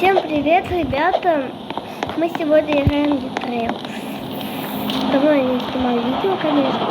Всем привет, ребята! Мы сегодня играем в Trail. Давно я не снимаю видео, конечно.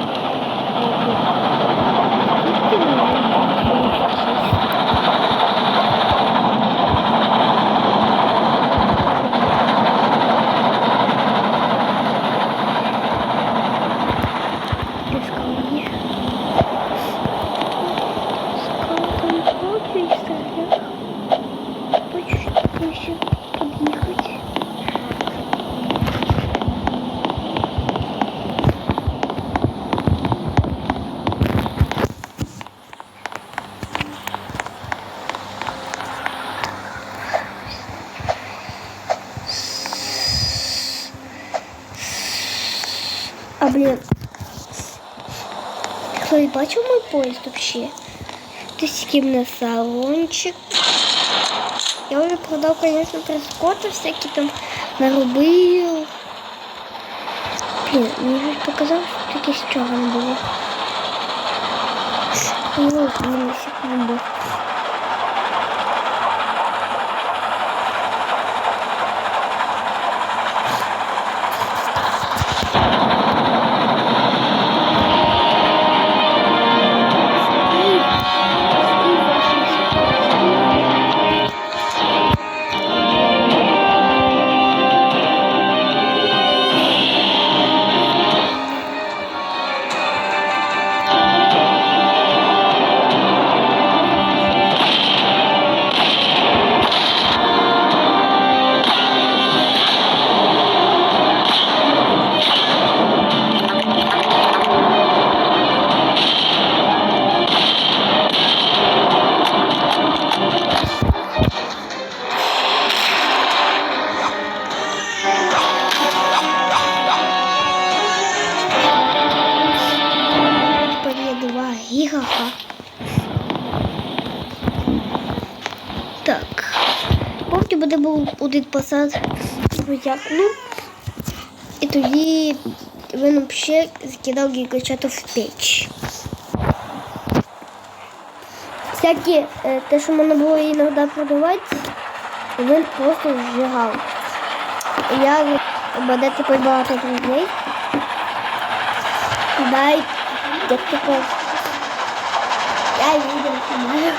А блин, хто і бачив мой поїзд вообще? Тиским салончик. Я уже продал, конечно, прескоты всякие там нарубил. Блин, мне же показалось, что таки с черным было. Ну, блин, на секунду. 2 гігаха. Так. Поки буде був один посад витягну. І тоді він взагалі закидав гігачату в печ. Всякі, е, те, що можна було іноді продавати, він просто зжигав. Я мене тепер багато людей. Дай, як тепер. Я відео знімаю.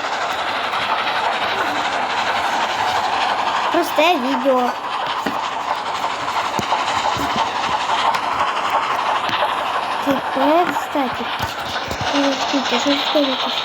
Просте відео. Тепер, кстати, е, скільки, що ж сказати?